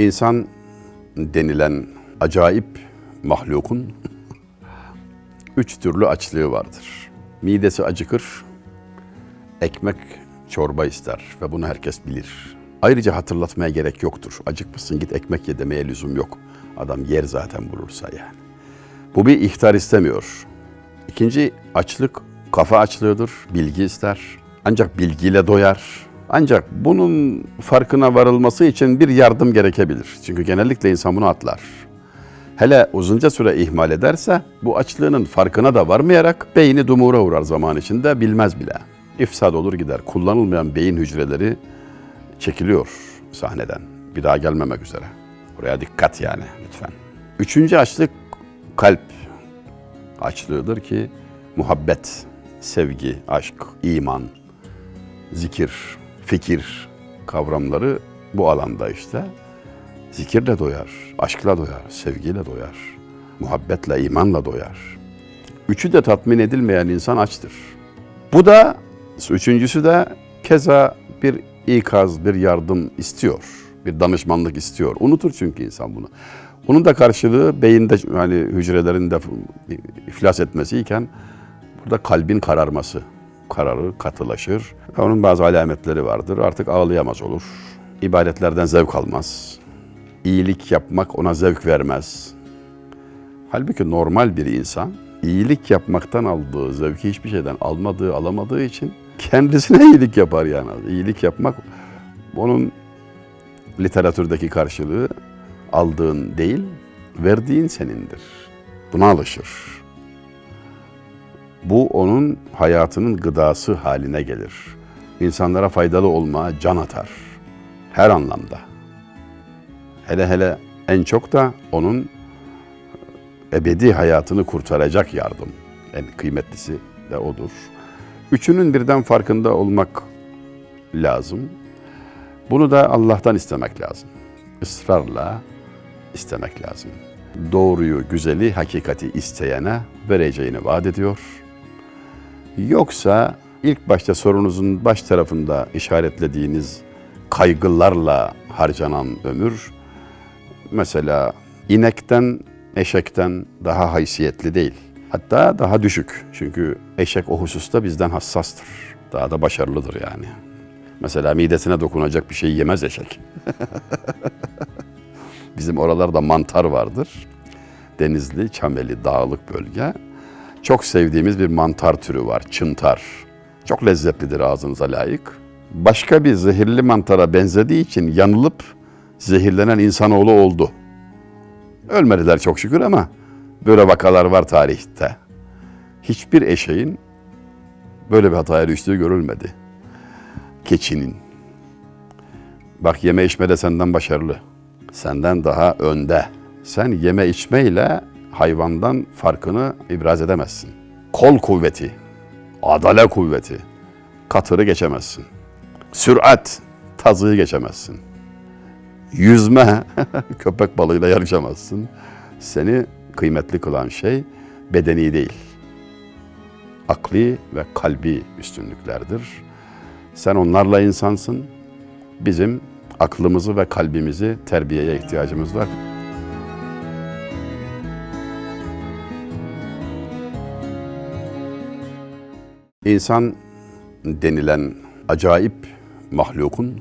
İnsan denilen acayip mahlukun üç türlü açlığı vardır. Midesi acıkır, ekmek çorba ister ve bunu herkes bilir. Ayrıca hatırlatmaya gerek yoktur. Acıkmışsın git ekmek ye demeye lüzum yok. Adam yer zaten bulursa yani. Bu bir ihtar istemiyor. İkinci açlık kafa açlığıdır, bilgi ister. Ancak bilgiyle doyar. Ancak bunun farkına varılması için bir yardım gerekebilir. Çünkü genellikle insan bunu atlar. Hele uzunca süre ihmal ederse bu açlığının farkına da varmayarak beyni dumura uğrar zaman içinde bilmez bile. İfsad olur gider. Kullanılmayan beyin hücreleri çekiliyor sahneden. Bir daha gelmemek üzere. Oraya dikkat yani lütfen. Üçüncü açlık kalp açlığıdır ki muhabbet, sevgi, aşk, iman, zikir, fikir kavramları bu alanda işte. Zikirle doyar, aşkla doyar, sevgiyle doyar, muhabbetle, imanla doyar. Üçü de tatmin edilmeyen insan açtır. Bu da, üçüncüsü de keza bir ikaz, bir yardım istiyor. Bir danışmanlık istiyor. Unutur çünkü insan bunu. Bunun da karşılığı beyinde hani hücrelerin de iflas etmesiyken burada kalbin kararması. Kararı katılaşır. Onun bazı alametleri vardır. Artık ağlayamaz olur. İbadetlerden zevk almaz. İyilik yapmak ona zevk vermez. Halbuki normal bir insan iyilik yapmaktan aldığı zevki hiçbir şeyden almadığı, alamadığı için kendisine iyilik yapar yani. İyilik yapmak onun literatürdeki karşılığı aldığın değil, verdiğin senindir. Buna alışır. Bu onun hayatının gıdası haline gelir. İnsanlara faydalı olmaya can atar. Her anlamda. Hele hele en çok da onun ebedi hayatını kurtaracak yardım. En kıymetlisi de odur. Üçünün birden farkında olmak lazım. Bunu da Allah'tan istemek lazım. Israrla istemek lazım. Doğruyu, güzeli, hakikati isteyene vereceğini vaat ediyor. Yoksa ilk başta sorunuzun baş tarafında işaretlediğiniz kaygılarla harcanan ömür mesela inekten, eşekten daha haysiyetli değil. Hatta daha düşük. Çünkü eşek o hususta bizden hassastır. Daha da başarılıdır yani. Mesela midesine dokunacak bir şey yemez eşek. Bizim oralarda mantar vardır. Denizli, Çameli, dağlık bölge. Çok sevdiğimiz bir mantar türü var, çıntar. Çok lezzetlidir ağzınıza layık. Başka bir zehirli mantara benzediği için yanılıp zehirlenen insanoğlu oldu. Ölmediler çok şükür ama böyle vakalar var tarihte. Hiçbir eşeğin böyle bir hataya düştüğü görülmedi. Keçinin. Bak yeme içme de senden başarılı. Senden daha önde. Sen yeme içmeyle hayvandan farkını ibraz edemezsin. Kol kuvveti, adale kuvveti, katırı geçemezsin. Sürat, tazıyı geçemezsin. Yüzme, köpek balığıyla yarışamazsın. Seni kıymetli kılan şey bedeni değil, akli ve kalbi üstünlüklerdir. Sen onlarla insansın. Bizim aklımızı ve kalbimizi terbiyeye ihtiyacımız var. İnsan denilen acayip mahlukun